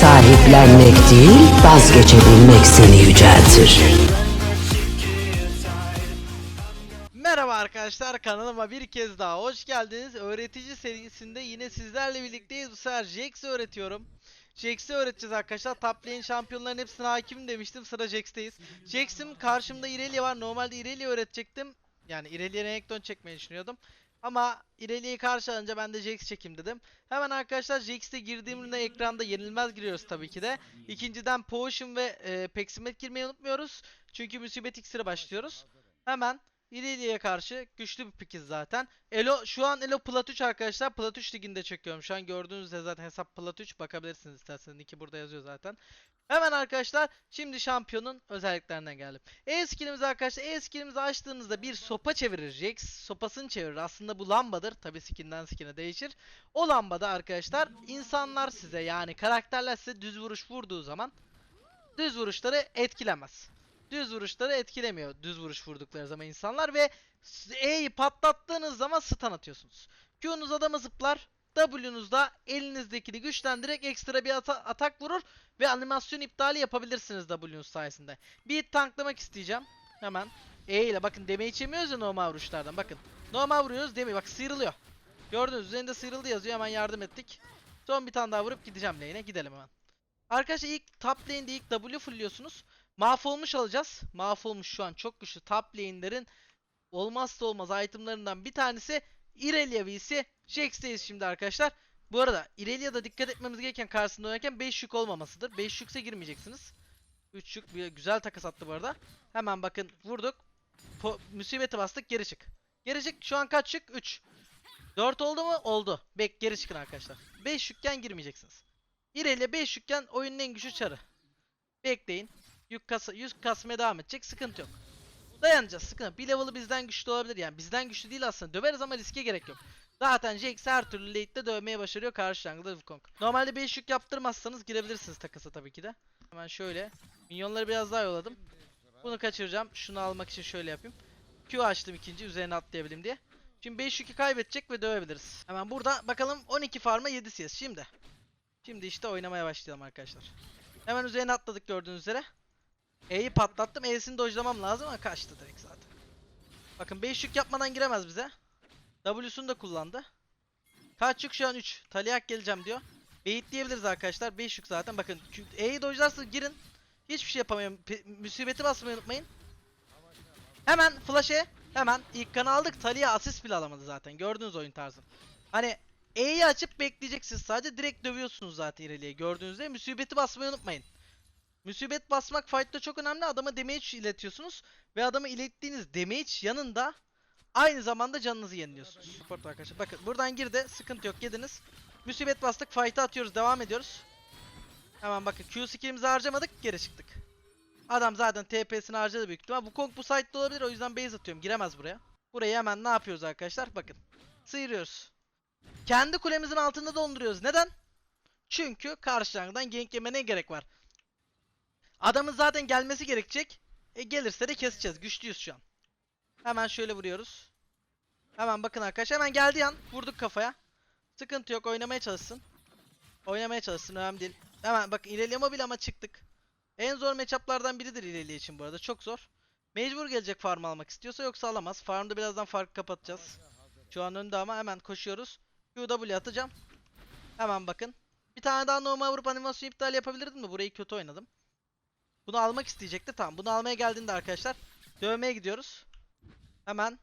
Sahiplenmek değil, vazgeçebilmek seni yüceltir. Merhaba arkadaşlar kanalıma bir kez daha hoş geldiniz. Öğretici serisinde yine sizlerle birlikteyiz. Bu sefer Jax'i öğretiyorum. Jax'i öğreteceğiz arkadaşlar. Top lane şampiyonların hepsine hakim demiştim. Sıra Jax'teyiz. Jax'im karşımda Irelia var. Normalde Irelia öğretecektim. Yani Irelia Renekton çekmeyi düşünüyordum. Ama Irelia'yı karşı alınca ben de Jax çekeyim dedim. Hemen arkadaşlar Jax'te girdiğimde ekranda yenilmez giriyoruz tabii ki de. İkinciden Potion ve e, Peksimet girmeyi unutmuyoruz. Çünkü Musibet iksiri başlıyoruz. Hemen İrelia'ya karşı güçlü bir pikiz zaten. Elo şu an Elo Plat 3 arkadaşlar. Plat 3 liginde çekiyorum. Şu an gördüğünüzde zaten hesap Plat 3 bakabilirsiniz isterseniz. Nicki burada yazıyor zaten. Hemen arkadaşlar şimdi şampiyonun özelliklerinden geldim. E skillimizi arkadaşlar E skillimizi açtığınızda bir sopa çevirir. Jax sopasını çevirir. Aslında bu lambadır. Tabi skinden skine değişir. O lambada arkadaşlar insanlar size yani karakterler size düz vuruş vurduğu zaman düz vuruşları etkilemez düz vuruşları etkilemiyor düz vuruş vurdukları zaman insanlar ve E'yi patlattığınız zaman stun atıyorsunuz. Q'nuz adamı zıplar. W'nuzda elinizdekini güçlendirerek ekstra bir ata- atak vurur ve animasyon iptali yapabilirsiniz W'nuz sayesinde. Bir tanklamak isteyeceğim. Hemen E ile bakın damage yemiyoruz ya normal vuruşlardan bakın. Normal vuruyoruz damage bak sıyrılıyor. Gördünüz üzerinde sıyrıldı yazıyor hemen yardım ettik. Son bir tane daha vurup gideceğim lane'e gidelim hemen. Arkadaşlar ilk top lane'de ilk W fullliyorsunuz. Mahvolmuş alacağız. Mahvolmuş şu an çok güçlü top lane'lerin olmazsa olmaz itemlarından bir tanesi Irelia V'si. Jax'teyiz şimdi arkadaşlar. Bu arada Irelia'da dikkat etmemiz gereken karşısında oynarken 5 yük olmamasıdır. 5 yükse girmeyeceksiniz. 3 yük bir güzel takas attı bu arada. Hemen bakın vurduk. Po musibeti bastık geri çık. Geri çık şu an kaç yük? 3. 4 oldu mu? Oldu. Bek geri çıkın arkadaşlar. 5 yükken girmeyeceksiniz. Irelia 5 yükken oyunun en güçlü çarı. Bekleyin. Yük, kasa, yük kasmaya devam edecek. Sıkıntı yok. Dayanacağız. Sıkıntı. Bir level'ı bizden güçlü olabilir. Yani bizden güçlü değil aslında. Döveriz ama riske gerek yok. Zaten Jax her türlü late'de dövmeye başarıyor karşı jungle'da Wukong. Normalde 5 yük yaptırmazsanız girebilirsiniz takasa tabii ki de. Hemen şöyle. Minyonları biraz daha yolladım. Bunu kaçıracağım. Şunu almak için şöyle yapayım. Q açtım ikinci üzerine atlayabileyim diye. Şimdi 5 yükü kaybedecek ve dövebiliriz. Hemen burada bakalım 12 farma 7 CS. Şimdi. Şimdi işte oynamaya başlayalım arkadaşlar. Hemen üzerine atladık gördüğünüz üzere. E'yi patlattım. E'sini dojlamam lazım ama kaçtı direkt zaten. Bakın 5 yük yapmadan giremez bize. W'sunu da kullandı. Kaç yük şu an 3. Taliyak geleceğim diyor. Bait diyebiliriz arkadaşlar. 5 yük zaten. Bakın E'yi dojlarsa girin. Hiçbir şey yapamıyorum. Pe- Müsibeti basmayı unutmayın. Hemen flash E. Hemen ilk kanı aldık. Talia asist bile alamadı zaten. Gördüğünüz oyun tarzı. Hani E'yi açıp bekleyeceksiniz sadece. Direkt dövüyorsunuz zaten ileriye. Gördüğünüzde müsibeti basmayı unutmayın. Müsibet basmak fight'ta çok önemli. Adama damage iletiyorsunuz. Ve adama ilettiğiniz damage yanında aynı zamanda canınızı yeniliyorsunuz. Support arkadaşlar. Bakın buradan girdi. Sıkıntı yok. Yediniz. Müsibet bastık. Fight'a atıyoruz. Devam ediyoruz. Hemen bakın Q skill'imizi harcamadık. Geri çıktık. Adam zaten TP'sini harcadı büyük ihtimal. Bu Kong bu site'de olabilir. O yüzden base atıyorum. Giremez buraya. Burayı hemen ne yapıyoruz arkadaşlar? Bakın. Sıyırıyoruz. Kendi kulemizin altında donduruyoruz. Neden? Çünkü karşı jungle'dan gank yemene gerek var. Adamın zaten gelmesi gerekecek. E gelirse de keseceğiz. Güçlüyüz şu an. Hemen şöyle vuruyoruz. Hemen bakın arkadaşlar. Hemen geldiği an vurduk kafaya. Sıkıntı yok. Oynamaya çalışsın. Oynamaya çalışsın. Önemli değil. Hemen bakın ilerleme mobil ama çıktık. En zor matchuplardan biridir ilerliye için bu arada. Çok zor. Mecbur gelecek farm almak istiyorsa yoksa alamaz. Farmda birazdan farkı kapatacağız. Şu an önde ama hemen koşuyoruz. QW atacağım. Hemen bakın. Bir tane daha normal vurup animasyon iptal yapabilirdim de burayı kötü oynadım. Bunu almak isteyecekti. Tamam. Bunu almaya geldiğinde arkadaşlar dövmeye gidiyoruz. Hemen.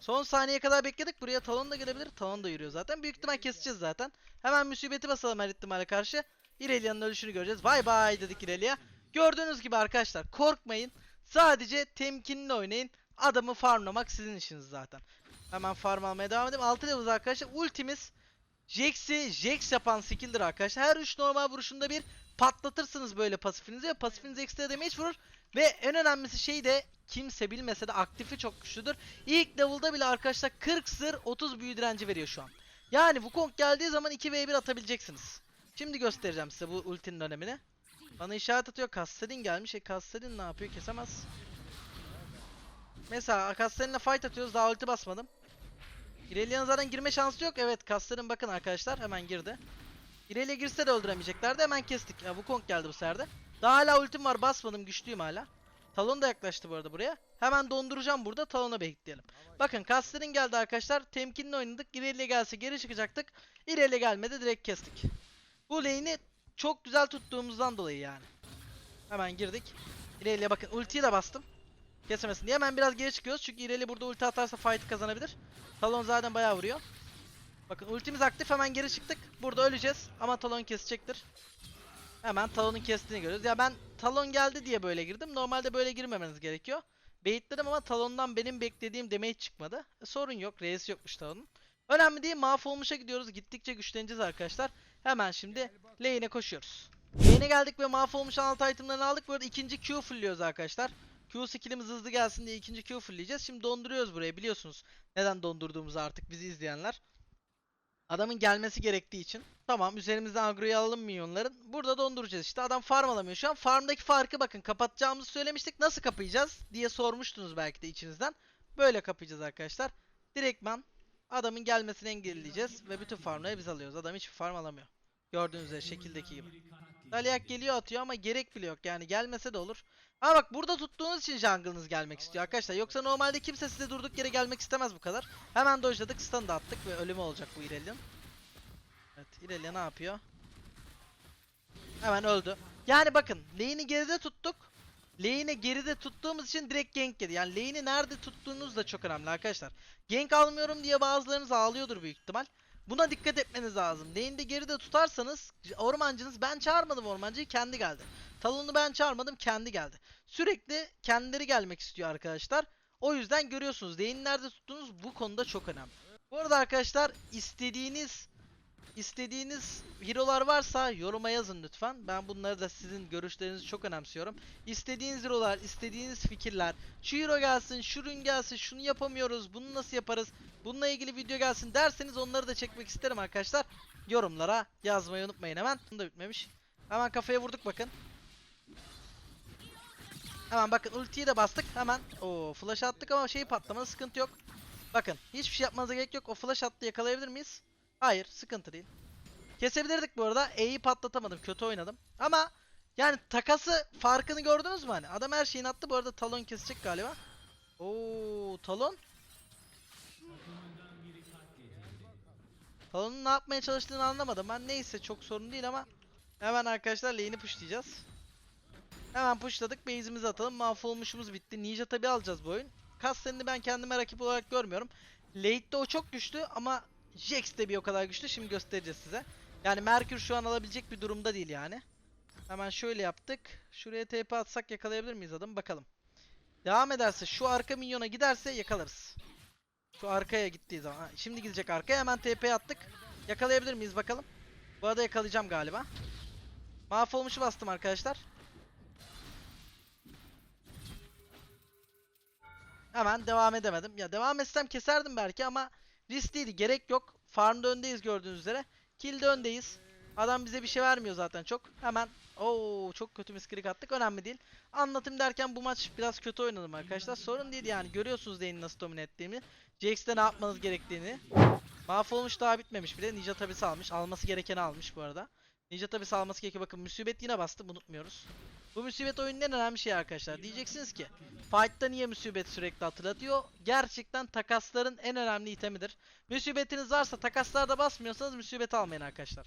Son saniye kadar bekledik. Buraya talon da gelebilir. Talon da yürüyor zaten. Büyük ihtimal keseceğiz zaten. Hemen müsibeti basalım her ihtimale karşı. İrelia'nın ölüşünü göreceğiz. Vay vay dedik İrelia. Gördüğünüz gibi arkadaşlar korkmayın. Sadece temkinli oynayın. Adamı farmlamak sizin işiniz zaten. Hemen farm almaya devam edelim. 6 level arkadaşlar. Ultimiz Jax'i Jax yapan skill'dir arkadaşlar. Her 3 normal vuruşunda bir patlatırsınız böyle pasifinizi ve pasifiniz ekstra damage vurur. Ve en önemlisi şey de kimse bilmese de aktifi çok güçlüdür. İlk level'da bile arkadaşlar 40 sır 30 büyü direnci veriyor şu an. Yani Wukong geldiği zaman 2v1 atabileceksiniz. Şimdi göstereceğim size bu ultinin önemini. Bana işaret atıyor. Kassadin gelmiş. E Kassadin ne yapıyor? Kesemez. Mesela Kassadin'le fight atıyoruz. Daha ulti basmadım. Irelia'nın zaten girme şansı yok. Evet Kassadin bakın arkadaşlar. Hemen girdi. İrelia girse de öldüremeyeceklerdi. Hemen kestik. Ya Wukong geldi bu sefer de. Daha hala ultim var. Basmadım. Güçlüyüm hala. Talon da yaklaştı bu arada buraya. Hemen donduracağım burada. Talon'a bekleyelim. Bakın Caster'in geldi arkadaşlar. Temkinli oynadık. İrelia gelse geri çıkacaktık. İrelia gelmedi. Direkt kestik. Bu lane'i çok güzel tuttuğumuzdan dolayı yani. Hemen girdik. İrelia bakın ultiyi de bastım. Kesemesin diye hemen biraz geri çıkıyoruz. Çünkü İrelia burada ulti atarsa fight'ı kazanabilir. Talon zaten bayağı vuruyor. Bakın ultimiz aktif hemen geri çıktık. Burada öleceğiz ama Talon kesecektir. Hemen Talon'un kestiğini görüyoruz. Ya ben Talon geldi diye böyle girdim. Normalde böyle girmemeniz gerekiyor. Baitledim ama Talon'dan benim beklediğim damage çıkmadı. E, sorun yok. Reis yokmuş Talon'un. Önemli değil. Mahvolmuş'a gidiyoruz. Gittikçe güçleneceğiz arkadaşlar. Hemen şimdi lane'e koşuyoruz. Lane'e geldik ve mahvolmuş alt itemlerini aldık. Bu arada ikinci Q fullliyoruz arkadaşlar. Q skillimiz hızlı gelsin diye ikinci Q fullleyeceğiz. Şimdi donduruyoruz burayı biliyorsunuz. Neden dondurduğumuzu artık bizi izleyenler. Adamın gelmesi gerektiği için. Tamam üzerimizden agroyu alalım minyonların. Burada donduracağız işte. Adam farm alamıyor şu an. Farmdaki farkı bakın kapatacağımızı söylemiştik. Nasıl kapayacağız diye sormuştunuz belki de içinizden. Böyle kapayacağız arkadaşlar. Direktman adamın gelmesini engelleyeceğiz. Ve bütün farmları biz alıyoruz. Adam hiçbir farm alamıyor. Gördüğünüz üzere şekildeki gibi. Daliak geliyor atıyor ama gerek bile yok. Yani gelmese de olur. Ama bak burada tuttuğunuz için jungle'ınız gelmek istiyor arkadaşlar. Yoksa normalde kimse size durduk yere gelmek istemez bu kadar. Hemen dojladık, stun da attık ve ölümü olacak bu Irelia'nın. Evet, Irelia ne yapıyor? Hemen öldü. Yani bakın, lane'i geride tuttuk. Lane'i geride tuttuğumuz için direkt gank yedi. Yani lane'i nerede tuttuğunuz da çok önemli arkadaşlar. Gank almıyorum diye bazılarınız ağlıyordur büyük ihtimal. Buna dikkat etmeniz lazım. Lane'de geride tutarsanız ormancınız ben çağırmadım ormancıyı kendi geldi. Talon'u ben çağırmadım kendi geldi. Sürekli kendileri gelmek istiyor arkadaşlar. O yüzden görüyorsunuz lane'i nerede tuttuğunuz bu konuda çok önemli. Bu arada arkadaşlar istediğiniz istediğiniz hero'lar varsa yoruma yazın lütfen. Ben bunları da sizin görüşlerinizi çok önemsiyorum. İstediğiniz hero'lar, istediğiniz fikirler. Şu hero gelsin, şu ürün gelsin, şunu yapamıyoruz, bunu nasıl yaparız, bununla ilgili video gelsin derseniz onları da çekmek isterim arkadaşlar. Yorumlara yazmayı unutmayın hemen. Bunu da bitmemiş. Hemen kafaya vurduk bakın. Hemen bakın ultiyi de bastık. Hemen o flash attık ama şeyi patlamadı. Sıkıntı yok. Bakın hiçbir şey yapmanıza gerek yok. O flash attı yakalayabilir miyiz? Hayır, sıkıntı değil. Kesebilirdik bu arada. E'yi patlatamadım. Kötü oynadım. Ama yani takası farkını gördünüz mü hani? Adam her şeyini attı. Bu arada talon kesecek galiba. Oo, talon. Talon'un ne yapmaya çalıştığını anlamadım. Ben neyse çok sorun değil ama hemen arkadaşlar lane'i pushlayacağız. Hemen pushladık. Base'imizi atalım. Mahvolmuşumuz bitti. Ninja tabi alacağız bu oyun. Kasten'i ben kendime rakip olarak görmüyorum. Late'de o çok güçlü ama Jax de bir o kadar güçlü. Şimdi göstereceğiz size. Yani Merkür şu an alabilecek bir durumda değil yani. Hemen şöyle yaptık. Şuraya TP atsak yakalayabilir miyiz adamı? Bakalım. Devam ederse şu arka minyona giderse yakalarız. Şu arkaya gittiği zaman. Ha, Şimdi gidecek arkaya. Hemen TP attık. Yakalayabilir miyiz bakalım. Bu arada yakalayacağım galiba. Mahvolmuşu bastım arkadaşlar. Hemen devam edemedim. Ya devam etsem keserdim belki ama riskliydi. Gerek yok. Farmda öndeyiz gördüğünüz üzere. Kill'de öndeyiz. Adam bize bir şey vermiyor zaten çok. Hemen Oo çok kötü misklik attık. Önemli değil. Anlatım derken bu maç biraz kötü oynadım arkadaşlar. Sorun değil yani. Görüyorsunuz lane'i nasıl domine ettiğimi. Jax'te ne yapmanız gerektiğini. Mahvolmuş daha bitmemiş bile. Ninja tabisi almış. Alması gerekeni almış bu arada. Ninja tabisi alması gerekiyor. Bakın musibet yine bastı. Unutmuyoruz. Bu musibet oyunun en önemli şey arkadaşlar. Diyeceksiniz ki Fight'ta niye musibet sürekli hatırlatıyor? Gerçekten takasların en önemli itemidir. Musibetiniz varsa takaslarda basmıyorsanız musibet almayın arkadaşlar.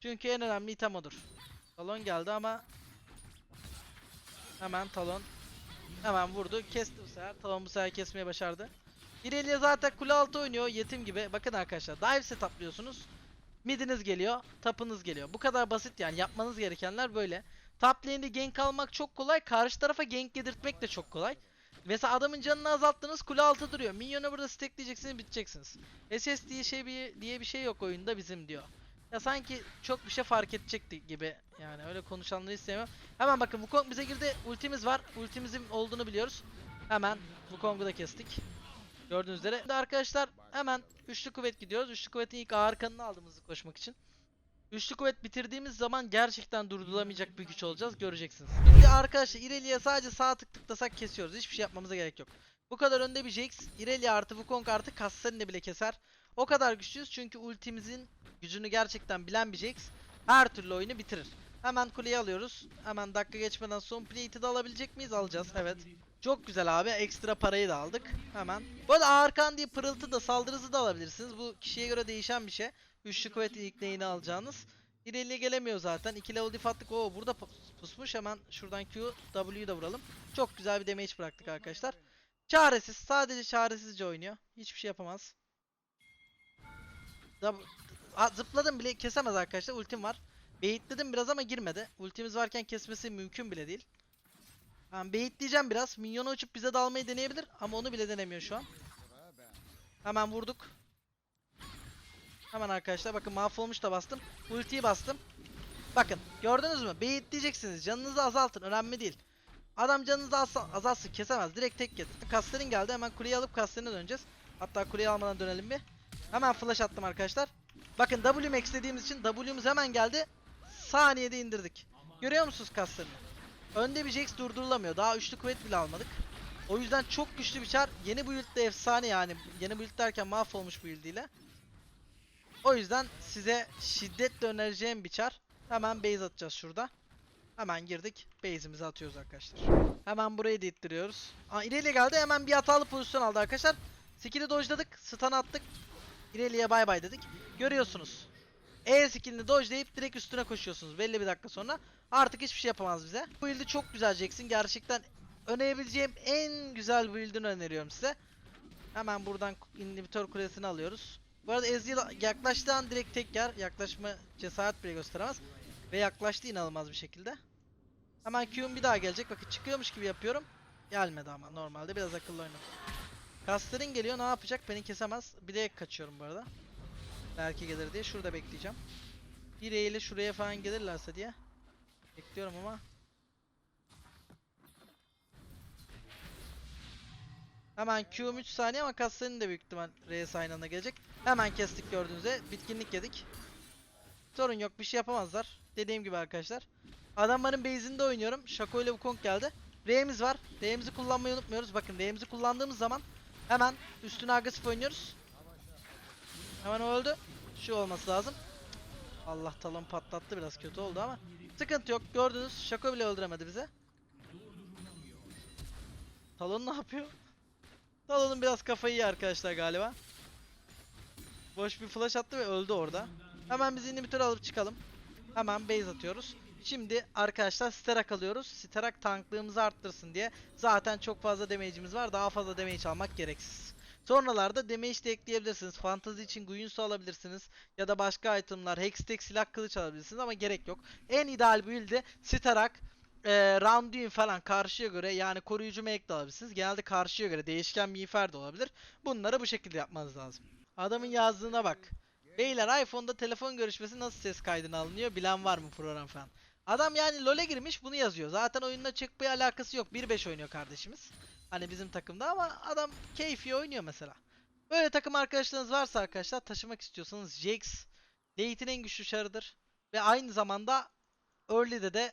Çünkü en önemli item odur. Talon geldi ama hemen talon hemen vurdu. Kesti bu sefer. Talon bu sefer kesmeye başardı. Irelia zaten kule altı oynuyor yetim gibi. Bakın arkadaşlar dive setuplıyorsunuz. Midiniz geliyor, tapınız geliyor. Bu kadar basit yani yapmanız gerekenler böyle. Top lane'de gank almak çok kolay. Karşı tarafa gank yedirtmek de çok kolay. Mesela adamın canını azalttınız kule altı duruyor. Minyonu burada stackleyeceksiniz biteceksiniz. SS diye şey bir, diye bir şey yok oyunda bizim diyor. Ya sanki çok bir şey fark edecekti gibi. Yani öyle konuşanları istemiyorum. Hemen bakın Wukong bize girdi. Ultimiz var. Ultimizin olduğunu biliyoruz. Hemen Wukong'u da kestik. Gördüğünüz üzere. Şimdi arkadaşlar hemen üçlü kuvvet gidiyoruz. Üçlü kuvvetin ilk ağır kanını aldım hızlı koşmak için. Üçlü kuvvet bitirdiğimiz zaman gerçekten durdurulamayacak bir güç olacağız. Göreceksiniz. Şimdi arkadaşlar Irelia'ya sadece sağ tık tıklasak kesiyoruz. Hiçbir şey yapmamıza gerek yok. Bu kadar önde bir Jax. Irelia artı Wukong artı Kassadin'i bile keser. O kadar güçlüyüz çünkü ultimizin gücünü gerçekten bilen bir Jax. her türlü oyunu bitirir. Hemen kuleyi alıyoruz. Hemen dakika geçmeden son plate'i de alabilecek miyiz? Alacağız. Evet. Çok güzel abi. Ekstra parayı da aldık. Hemen. Bu arada Arkan diye pırıltı da saldırısı da alabilirsiniz. Bu kişiye göre değişen bir şey. Üçlü kuvvet ilk neyini alacağınız. İleriye gelemiyor zaten. 2 level diff attık. Oo burada pus- pusmuş. Hemen şuradan Q, W'yu da vuralım. Çok güzel bir damage bıraktık arkadaşlar. Çaresiz. Sadece çaresizce oynuyor. Hiçbir şey yapamaz. Zıpladım bile kesemez arkadaşlar. Ultim var. Baitledim biraz ama girmedi. Ultimiz varken kesmesi mümkün bile değil. Ben baitleyeceğim biraz. Minyonu uçup bize dalmayı deneyebilir ama onu bile denemiyor şu an. Hemen vurduk. Hemen arkadaşlar bakın mahvolmuş da bastım. Ultiyi bastım. Bakın gördünüz mü? Baitleyeceksiniz. Canınızı azaltın. Önemli değil. Adam canınızı azal- azaltsın. Kesemez. Direkt tek yedi. Kastelin geldi. Hemen kuleyi alıp Kastel'ine döneceğiz. Hatta kuleyi almadan dönelim bir. Hemen flash attım arkadaşlar. Bakın W max için W'muz hemen geldi. Saniyede indirdik. Görüyor musunuz kaslarını? Önde bir Jax durdurulamıyor. Daha üçlü kuvvet bile almadık. O yüzden çok güçlü bir çar. Yeni build de efsane yani. Yeni build derken mahvolmuş build ile. O yüzden size şiddetle önereceğim bir çar. Hemen base atacağız şurada. Hemen girdik. Base'imizi atıyoruz arkadaşlar. Hemen burayı da ittiriyoruz. Aa, ileriye geldi. Hemen bir hatalı pozisyon aldı arkadaşlar. Skill'i dodge'ladık. Stun attık. İleriye bay bay dedik. Görüyorsunuz. E skillini dodge'layıp direkt üstüne koşuyorsunuz belli bir dakika sonra. Artık hiçbir şey yapamaz bize. Bu build'i çok güzel Jackson. Gerçekten önerebileceğim en güzel build'ini öneriyorum size. Hemen buradan inhibitör kulesini alıyoruz. Bu arada Ezreal yaklaştığı an direkt tek yer. Yaklaşma cesaret bile gösteremez. Ve yaklaştı inanılmaz bir şekilde. Hemen Q'um bir daha gelecek. Bakın çıkıyormuş gibi yapıyorum. Gelmedi ama normalde biraz akıllı oynadım. Caster'in geliyor ne yapacak? Beni kesemez. Bilerek kaçıyorum bu arada. Belki gelir diye. Şurada bekleyeceğim. Bir ile şuraya falan gelirlerse diye. Bekliyorum ama. Hemen Q'um 3 saniye ama Caster'in de büyük ihtimal R'ye aynı anda gelecek. Hemen kestik gördüğünüzde. Bitkinlik yedik. Sorun yok bir şey yapamazlar. Dediğim gibi arkadaşlar. Adamların base'inde oynuyorum. Shaco ile Wukong geldi. R'miz var. R'mizi kullanmayı unutmuyoruz. Bakın R'mizi kullandığımız zaman hemen üstüne agresif oynuyoruz. Hemen o öldü. Şu olması lazım. Allah talon patlattı biraz kötü oldu ama. Sıkıntı yok. Gördünüz. Shaco bile öldüremedi bize. Talon ne yapıyor? Talon'un biraz kafayı iyi arkadaşlar galiba. Boş bir flash attı ve öldü orada. Hemen biz inhibitor alıp çıkalım. Hemen base atıyoruz. Şimdi arkadaşlar Sterak alıyoruz. Sterak tanklığımızı arttırsın diye. Zaten çok fazla damage'imiz var. Daha fazla damage almak gereksiz. Sonralarda damage de ekleyebilirsiniz. Fantazi için Guinsoo alabilirsiniz. Ya da başka itemlar. Hextech silah kılıç alabilirsiniz ama gerek yok. En ideal build'i Sterak, e, Randuin falan karşıya göre yani koruyucu make de alabilirsiniz. Genelde karşıya göre değişken miğfer de olabilir. Bunları bu şekilde yapmanız lazım. Adamın yazdığına bak. Beyler iPhone'da telefon görüşmesi nasıl ses kaydına alınıyor bilen var mı program falan. Adam yani LoL'e girmiş bunu yazıyor. Zaten oyunla çıkmaya alakası yok. 1-5 oynuyor kardeşimiz. Hani bizim takımda ama adam keyfi oynuyor mesela. Böyle takım arkadaşlarınız varsa arkadaşlar taşımak istiyorsanız Jax Late'in en güçlü çarıdır. Ve aynı zamanda Early'de de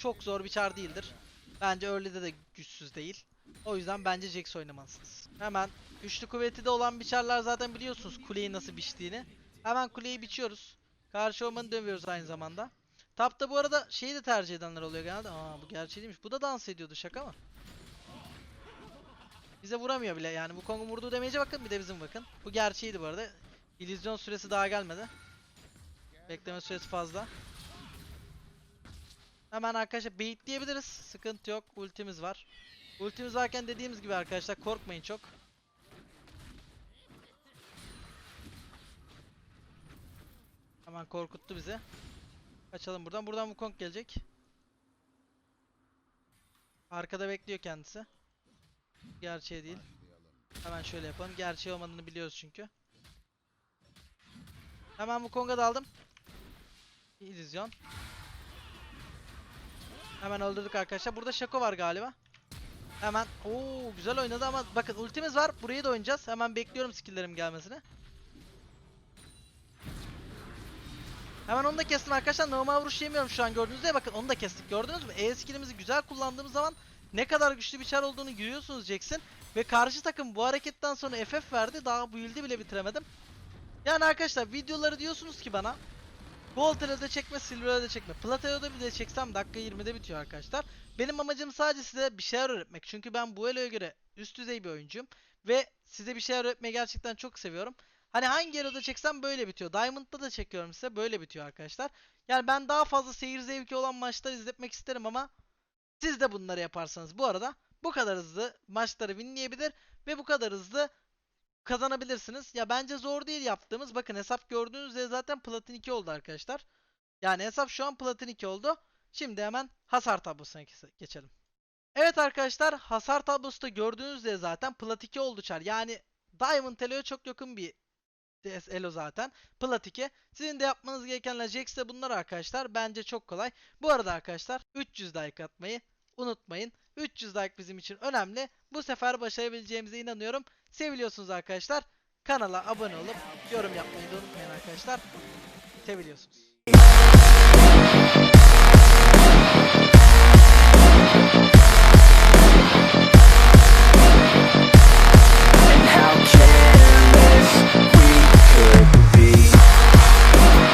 çok zor bir çar değildir. Bence Early'de de güçsüz değil. O yüzden bence Jax oynamalısınız. Hemen güçlü kuvveti de olan biçarlar zaten biliyorsunuz kuleyi nasıl biçtiğini. Hemen kuleyi biçiyoruz. Karşı ormanı dövüyoruz aynı zamanda. Tapta bu arada şeyi de tercih edenler oluyor genelde. Aa bu gerçeği değilmiş. Bu da dans ediyordu şaka mı? Bize vuramıyor bile yani. Bu Kong'un vurduğu damage'e bakın bir de bizim bakın. Bu gerçeğiydi bu arada. İllüzyon süresi daha gelmedi. Bekleme süresi fazla. Hemen arkadaşlar baitleyebiliriz. Sıkıntı yok. Ultimiz var. Ultimiz varken dediğimiz gibi arkadaşlar korkmayın çok. Hemen korkuttu bizi. Kaçalım buradan. Buradan Wukong gelecek. Arkada bekliyor kendisi. Gerçeği değil. Hemen şöyle yapalım. Gerçeği olmadığını biliyoruz çünkü. Hemen Wukong'a daldım. İllüzyon. Hemen öldürdük arkadaşlar. Burada Shaco var galiba. Hemen. Oo güzel oynadı ama bakın ultimiz var. Burayı da oynayacağız. Hemen bekliyorum skill'lerim gelmesini. Hemen onu da kestim arkadaşlar. Normal vuruş yemiyorum şu an gördüğünüzde. Bakın onu da kestik. Gördünüz mü? E skill'imizi güzel kullandığımız zaman ne kadar güçlü bir çar olduğunu görüyorsunuz Jackson. Ve karşı takım bu hareketten sonra FF verdi. Daha bu build'i bile bitiremedim. Yani arkadaşlar videoları diyorsunuz ki bana Gold Elo'da çekme, Silver Elo'da çekme. Plat Elo'da bile çeksem dakika 20'de bitiyor arkadaşlar. Benim amacım sadece size bir şeyler öğretmek. Çünkü ben bu Elo'ya göre üst düzey bir oyuncuyum. Ve size bir şeyler öğretmeyi gerçekten çok seviyorum. Hani hangi Elo'da çeksem böyle bitiyor. Diamond'da da çekiyorum size böyle bitiyor arkadaşlar. Yani ben daha fazla seyir zevki olan maçlar izletmek isterim ama siz de bunları yaparsanız bu arada bu kadar hızlı maçları winleyebilir ve bu kadar hızlı kazanabilirsiniz. Ya bence zor değil yaptığımız. Bakın hesap gördüğünüz üzere zaten Platin 2 oldu arkadaşlar. Yani hesap şu an Platin 2 oldu. Şimdi hemen hasar tablosuna ge- geçelim. Evet arkadaşlar hasar tablosu da gördüğünüz üzere zaten Plat 2 oldu çar. Yani Diamond Elo'ya çok yakın bir Elo zaten. Plat 2. Sizin de yapmanız gerekenler Jax'te bunlar arkadaşlar. Bence çok kolay. Bu arada arkadaşlar 300 like atmayı unutmayın. 300 like bizim için önemli. Bu sefer başarabileceğimize inanıyorum. Seviliyorsunuz arkadaşlar. Kanala abone olup yorum yapmayı da unutmayın arkadaşlar. Seviliyorsunuz.